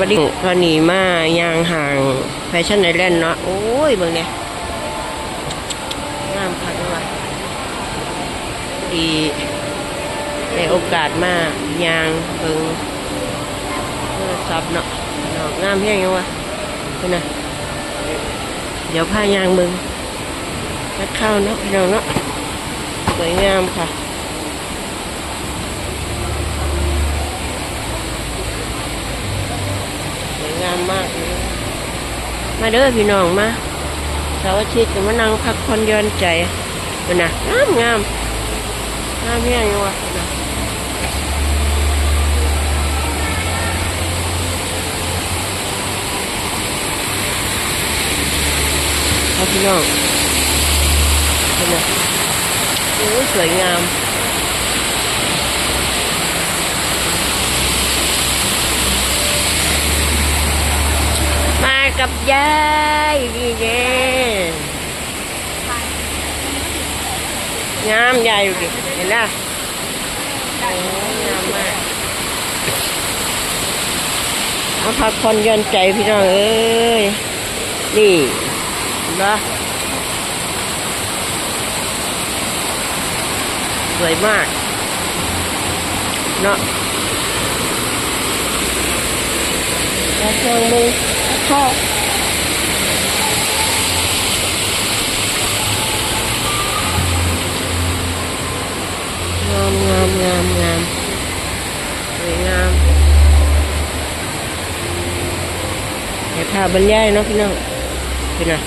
วัสดีก็หนีมายางห่างแฟชั่นไอแลนด์เนาะโอ้ยเบิ่งเนี่ยงามคักว่ะดีในโอกาสมากยางเบิ่งโทรศัพท์เนาะเนาะงามแห้งยังวะเพิ่นน่ะเดี๋ยวพายางเบิ่งนัดข้าวเนาะพี่น้องเนาะสวยงามค่ะ สวยงามมากเลยมาเด้อพี่น้องมาเสาร์อาทิตย์ก็มานั่งพักผ่อนย้อนใจมันนะงามงามงามแห้งอยู่วะนะเอาพี่น้องเห็นไหมโอ้สวยงาม มา กับยายดีเด้งามยายดูดิเห็นไหมโอ้งามมากเอาพักผ่อนย่อนใจพี่น้องเอ้ยนี่เห็นะสวยมากเนาะแล้วเครื่องมือข้าามงามงามงามสวยงามเดี๋ยวพาบรรยายเนาะพี่น้องพี่น้อง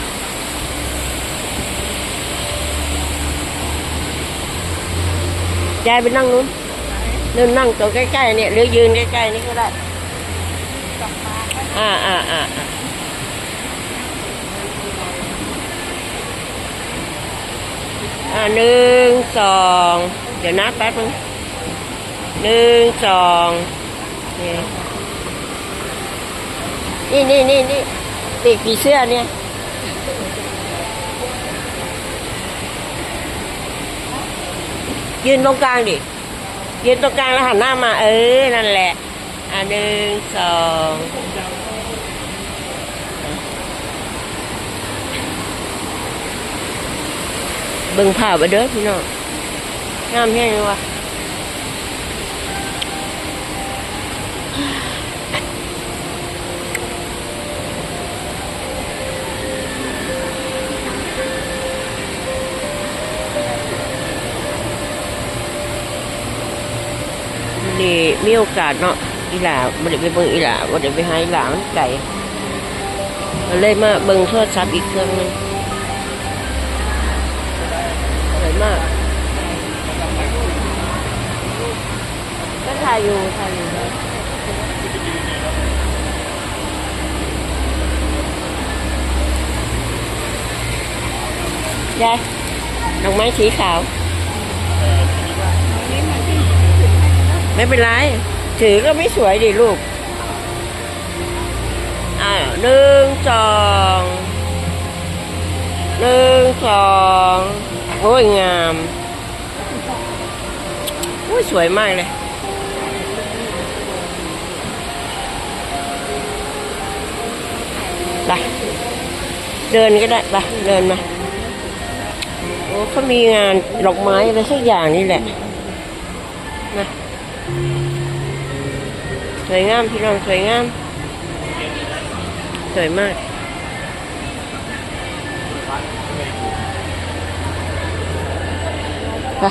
ยายไปนั่งนู้นนู่นนั่งตัวใกล้ๆเนี่ยหรือยืนใกล้ๆนี่ก็ได้อ่าอ่าอ่าอ่าอ่าหนึ่งสอง เดี๋ยวนับแป๊บนึงหนึ่งสองนี่นี่นี่นี่ปีกผีเสื้อเนี่ยยืนตรงกลางดิ ยืนตรงกลางแล้วหันหน้ามา เออ นั่นแหละ อ่าหนึ่งสองเบิ่งภาพไปเด้อพี่น้อง งามแห้งเลยวะนี่มีโอกาสเนาะอีหลาบ่ได้ไปเบิ่งอีหลาบ่ได้ไปหาอีหลามันไกลก็เลยมาเบิ่งโทรศัพท์อีกเครื่องนึงสวยมากก็ ถ่ายอยู่ถ่ายอยู่ยายดอกไม้สีขาว ไม่เป็นไร ถือก็ไม่สวยดิลูก อ่าหนึ่งสองหนึ่งสองโอ้ยงาม โอ้ยสวยมากเลย ไปเดินก็ได้ไปเดินมาโอ้เขามีงานดอกไม้อะไรสักอย่างนี่แหละนะสวยงามพี่น้องสวยงาม สวยมากไป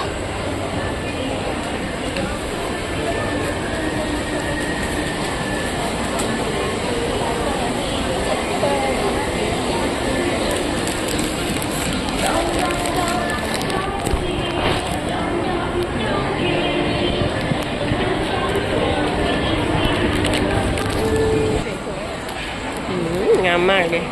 ามมากเลย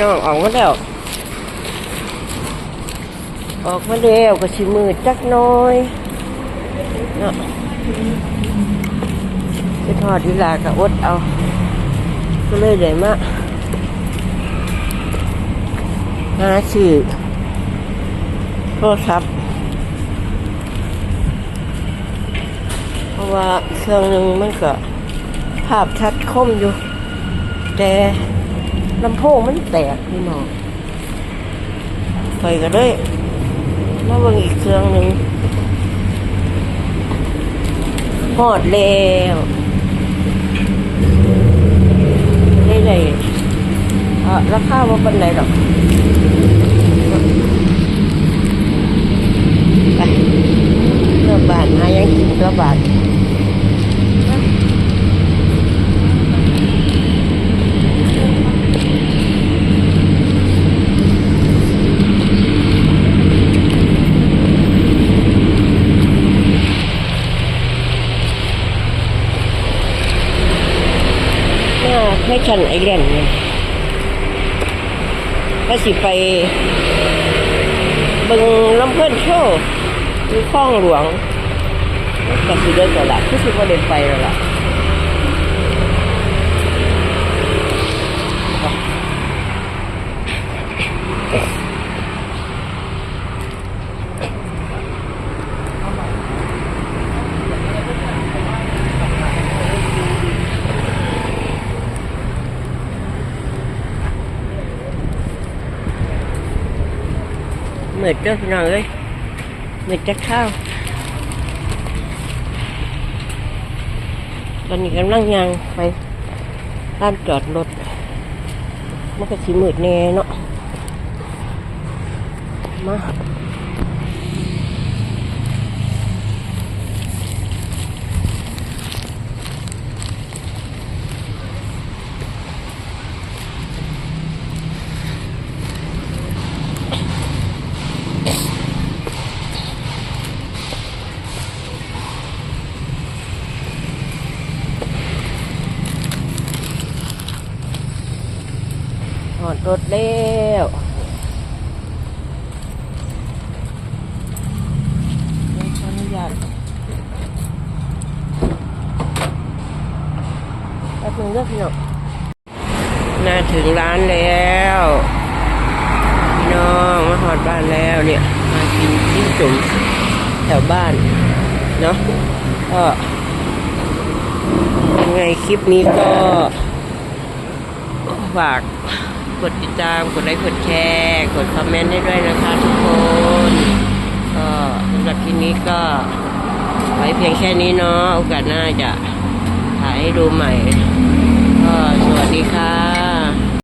น้องออกมาแล้ว ออกมาแล้วก็ชิมือจักน้อยเนาะไปทอดดีลากับอดเอา ก็เลยได้มาหาซื้อ โทรศัพท์เพราะว่าเครื่องหนึ่งมันก็ภาพชัดคมอยู่ แต่ลำโพงมันแตกพี่น้องไปก็เลยมาเบิ่งอีกเครื่องหนึ่งหอดแล้วได้เลยอะราคาว่าเป็นไรหรอก ไปเลือกบาทหายังกินตัวบาทน่าให้ฉันไอแลนด์เนี่ยก็สิไปบิ่งลำเพิ่นโชว์ อยู่คลองหลวงก็สิเดินตลาดคือสิว่าเดินไปแล้วล่ะเหมือนเจ้าพี่น้องเอ้ย เหมือนจะข้าวตอนนี้กำลังยางไปร้านจอดรถมันก็สีมืดแน่เนาะมา หอดรถแล้วขออนุญาตแป๊บนึงเด้อพี่น้องน่าถึงร้านแล้วพี่น้องมาหอดบ้านแล้วเนี่ยมากินจิ้มจุ่มแถวบ้านเนาะก็ยังไงคลิปนี้ก็ฝาก กดติดตาม กดไลค์ กดแชร์ กดคอมเมนต์ให้ด้วยนะคะทุกคน ก็สำหรับคลิปนี้ก็ไว้เพียงแค่นี้เนาะ โอกาสหน้าจะถ่ายให้ดูใหม่ ก็สวัสดีค่ะ